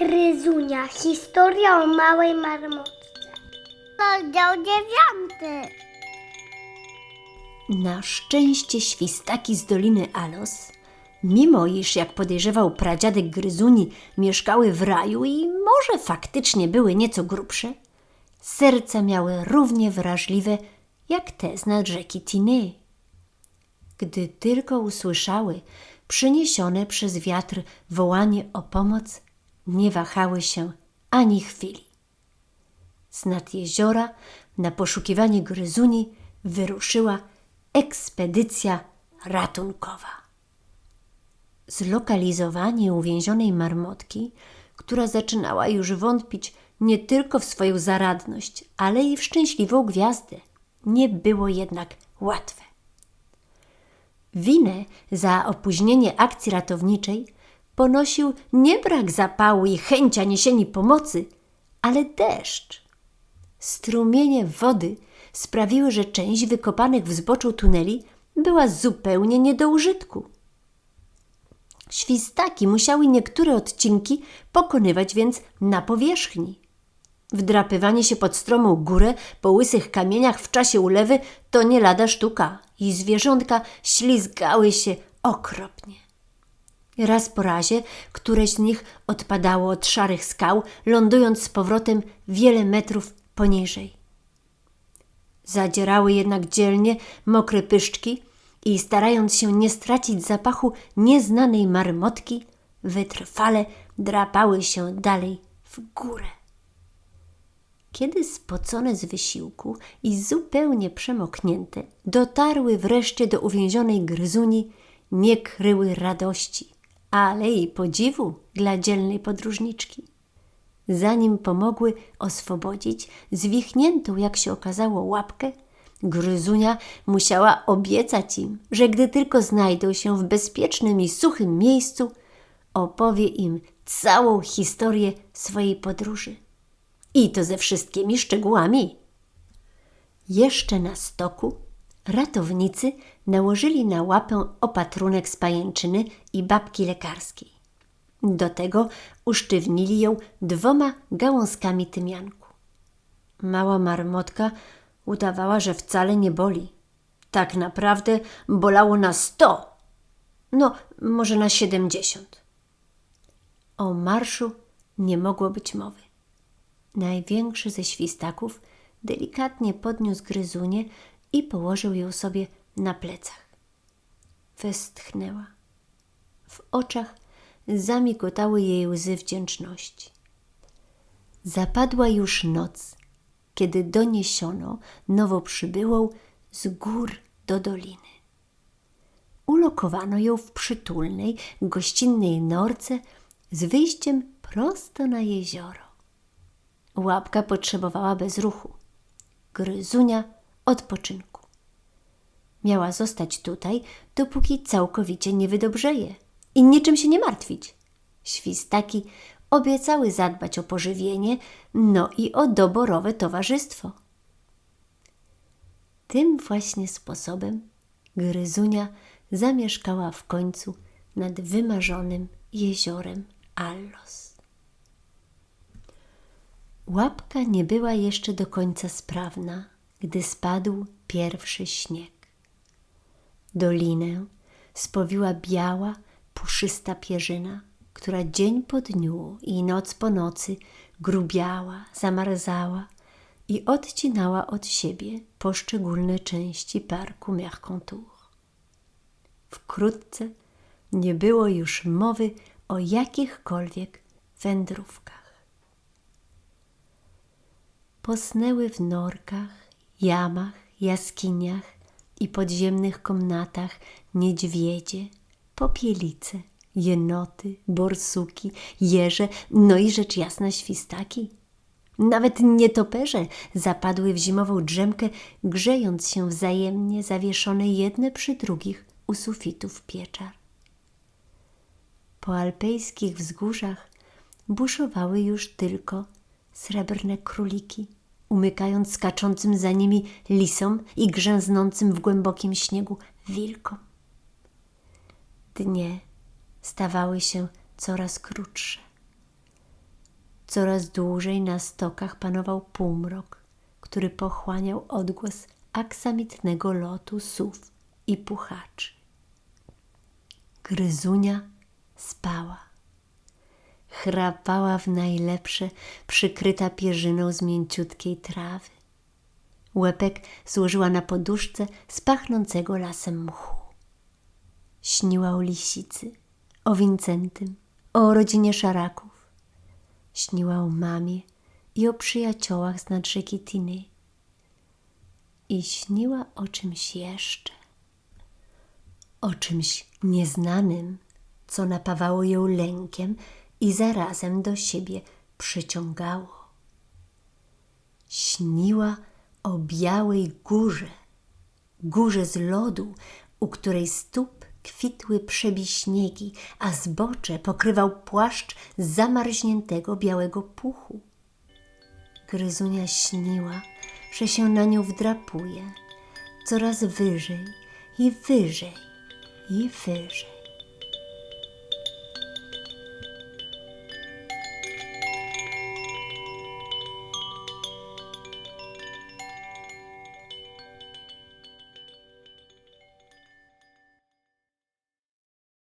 Gryzunia. Historia o małej marmotce. Rozdział dziewiąty. Na szczęście świstaki z Doliny Alos, mimo iż, jak podejrzewał pradziadek Gryzuni, mieszkały w raju i może faktycznie były nieco grubsze, serca miały równie wrażliwe jak te z nad rzeki Tiny. Gdy tylko usłyszały przyniesione przez wiatr wołanie o pomoc, nie wahały się ani chwili. Z nad jeziora na poszukiwanie gryzuni wyruszyła ekspedycja ratunkowa. Zlokalizowanie uwięzionej marmotki, która zaczynała już wątpić nie tylko w swoją zaradność, ale i w szczęśliwą gwiazdę, nie było jednak łatwe. Winę za opóźnienie akcji ratowniczej ponosił nie brak zapału i chęcia niesienia pomocy, ale deszcz. Strumienie wody sprawiły, że część wykopanych w zboczu tuneli była zupełnie nie do użytku. Świstaki musiały niektóre odcinki pokonywać więc na powierzchni. Wdrapywanie się pod stromą górę po łysych kamieniach w czasie ulewy to nie lada sztuka i zwierzątka ślizgały się okropnie. Raz po razie któreś z nich odpadało od szarych skał, lądując z powrotem wiele metrów poniżej. Zadzierały jednak dzielnie mokre pyszczki i starając się nie stracić zapachu nieznanej marmotki, wytrwale drapały się dalej w górę. Kiedy spocone z wysiłku i zupełnie przemoknięte dotarły wreszcie do uwięzionej gryzuni, nie kryły radości, ale i podziwu dla dzielnej podróżniczki. Zanim pomogły oswobodzić zwichniętą, jak się okazało, łapkę, gryzunia musiała obiecać im, że gdy tylko znajdą się w bezpiecznym i suchym miejscu, opowie im całą historię swojej podróży. I to ze wszystkimi szczegółami. Jeszcze na stoku ratownicy nałożyli na łapę opatrunek z pajęczyny i babki lekarskiej. Do tego usztywnili ją dwoma gałązkami tymianku. Mała marmotka udawała, że wcale nie boli. Tak naprawdę bolało na sto, no może na siedemdziesiąt. O marszu nie mogło być mowy. Największy ze świstaków delikatnie podniósł gryzunię i położył ją sobie na plecach. Westchnęła. W oczach zamigotały jej łzy wdzięczności. Zapadła już noc, kiedy doniesiono nowo przybyłą z gór do doliny. Ulokowano ją w przytulnej, gościnnej norce z wyjściem prosto na jezioro. Łapka potrzebowała bezruchu, gryzunia odpoczynku. Miała zostać tutaj, dopóki całkowicie nie wydobrzeje i niczym się nie martwić. Świstaki obiecały zadbać o pożywienie, no i o doborowe towarzystwo. Tym właśnie sposobem Gryzunia zamieszkała w końcu nad wymarzonym jeziorem Allos. Łapka nie była jeszcze do końca sprawna, gdy spadł pierwszy śnieg. Dolinę spowiła biała, puszysta pierzyna, która dzień po dniu i noc po nocy grubiała, zamarzała i odcinała od siebie poszczególne części parku Mercantour. Wkrótce nie było już mowy o jakichkolwiek wędrówkach. Posnęły w norkach, jamach, jaskiniach i podziemnych komnatach niedźwiedzie, popielice, jenoty, borsuki, jeże, no i rzecz jasna świstaki. Nawet nietoperze zapadły w zimową drzemkę, grzejąc się wzajemnie zawieszone jedne przy drugich u sufitów pieczar. Po alpejskich wzgórzach buszowały już tylko srebrne króliki, umykając skaczącym za nimi lisom i grzęznącym w głębokim śniegu wilkom. Dnie stawały się coraz krótsze. Coraz dłużej na stokach panował półmrok, który pochłaniał odgłos aksamitnego lotu sów i puchaczy. Gryzunia spała. Chrapała w najlepsze, przykryta pierzyną z mięciutkiej trawy. Łepek złożyła na poduszce z pachnącego lasem mchu. Śniła o lisicy, o Wincentym, o rodzinie szaraków. Śniła o mamie i o przyjaciołach z nad rzeki Tiny. I śniła o czymś jeszcze. O czymś nieznanym, co napawało ją lękiem i zarazem do siebie przyciągało. Śniła o białej górze, górze z lodu, u której stóp kwitły przebiśniegi, a zbocze pokrywał płaszcz zamarzniętego białego puchu. Gryzunia śniła, że się na nią wdrapuje, coraz wyżej i wyżej i wyżej.